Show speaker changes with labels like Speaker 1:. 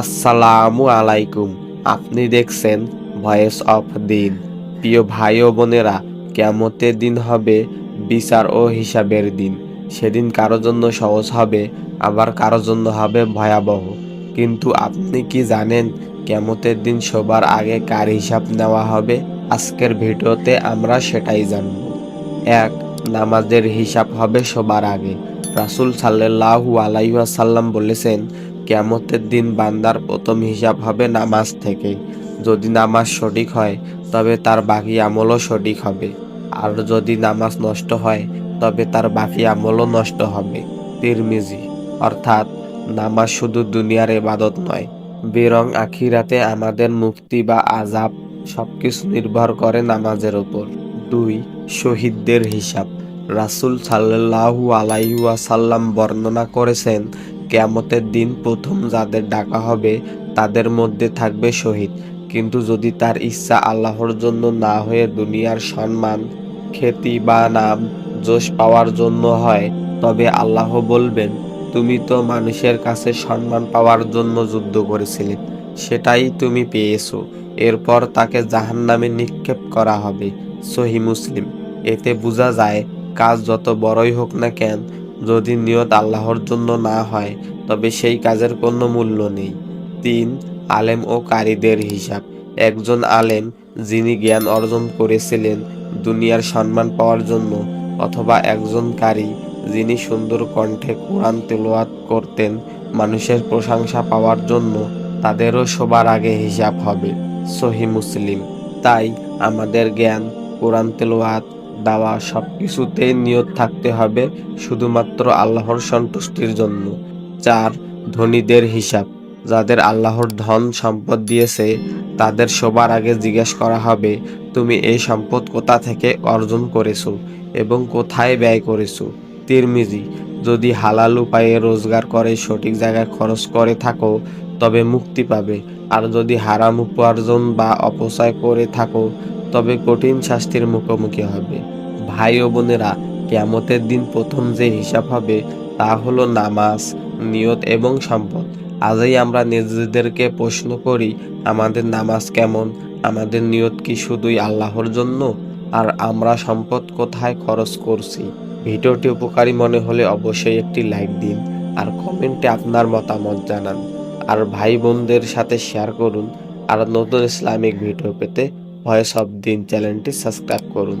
Speaker 1: আসসালামু আলাইকুম। আপনি দেখছেন ভয়েস অফ দিন। প্রিয় ভাই ও বোনেরা কেমতের দিন হবে বিচার ও হিসাবের দিন। সেদিন কারও জন্য সহজ হবে, আবার কারও জন্য হবে ভয়াবহ। কিন্তু আপনি কি জানেন কেমতের দিন সবার আগে কার হিসাব নেওয়া হবে? আজকের ভিডিওতে আমরা সেটাই জানব। এক, নামাজের হিসাব হবে সবার আগে। রাসূল সাল্লাল্লাহু আলাইহি ওয়াসাল্লাম বলেছেন কেয়ামতের দিন বান্দার প্রথম হিসাব হবে নামাজ থেকে। যদি নামাজ সঠিক হয়, তবে তার বাকি আমলও সঠিক হবে। আর যদি নামাজ নষ্ট হয়, তবে তার বাকি আমলও নষ্ট হবে। তিরমিজি, অর্থাৎ নামাজ শুধু দুনিয়ার এবাদত নয়, বরং আখিরাতে আমাদের মুক্তি বা আজাব সবকিছু নির্ভর করে নামাজের ওপর দুই, শহীদদের হিসাব। রাসূল সাল্লাল্লাহু আলাইহি ওয়াসাল্লাম বর্ণনা করেছেন কেয়ামতের দিন প্রথম যাদের ডাকা হবে, তাদের মধ্যে থাকবে শহীদ। কিন্তু যদি তার ইচ্ছা আল্লাহর জন্য না হয়ে দুনিয়ার সম্মান, খ্যাতি বা নাম যশ পাওয়ার জন্য হয়, তবে আল্লাহ বলবেন, তুমি তো মানুষের কাছে সম্মান পাওয়ার জন্য যুদ্ধ করেছিলে, সেটাই তুমি পেয়েছ। এরপর তাকে জাহান্নামে নিক্ষেপ করা হবে। সহি মুসলিম। এতে বোঝা যায়, কাজ যত বড়ই হোক না কেন যদি নিয়ত আল্লাহর জন্য না হয়, তবে সেই কাজের কোনো মূল্য নেই। তিন, আলেম ও কারীদের হিসাব। একজন আলেম যিনি জ্ঞান অর্জন করেছিলেন, দুনিয়ার সম্মান পাওয়ার জন্য, অথবা একজন কারি যিনি সুন্দর কণ্ঠে কোরআন তেলাওয়াত করতেন, মানুষের প্রশংসা পাওয়ার জন্য, তাদেরও সবার আগে হিসাব হবে। সহি মুসলিম। তাই আমাদের জ্ঞান, কোরআন তেলাওয়াত দাওয়া সব কিছুতেই নিয়ত থাকতে হবে শুধুমাত্র আল্লাহর সন্তুষ্টির জন্য। চার, ধনীদের হিসাব। যাদের আল্লাহর ধন সম্পদ দিয়েছে, তাদের সবার আগে জিজ্ঞেস করা হবে, তুমি এই সম্পদ কোথা থেকে অর্জন করেছ এবং কোথায় ব্যয় করেছ? তিরমিজি, যদি হালাল উপায়ে রোজগার করে, সঠিক জায়গায় খরচ করে থাকো, তবে মুক্তি পাবে। আর যদি হারাম উপার্জন বা অপচয় করে থাকো, তবে কঠিন শাস্তির মুখোমুখি হবে। ভাই ও বোনেরা, কেয়ামতের দিন প্রথম যে হিসাব হবে তা হলো নামাজ, নিয়ত এবং সম্পদ। আজই আমরা নিজেদেরকে প্রশ্ন করি, আমাদের নামাজ কেমন? আমাদের নিয়ত কি শুধুই আল্লাহর জন্য? আর আমরা সম্পদ কোথায় খরচ করছি? ভিডিওটি উপকারী মনে হলে অবশ্যই একটি লাইক দিন আর কমেন্টে আপনার মতামত জানান। আর ভাই বোনদের সাথে শেয়ার করুন আর নতুন ইসলামিক ভিডিও পেতে ভয়েস অফ দিন চ্যানেলটি সাবস্ক্রাইব করুন।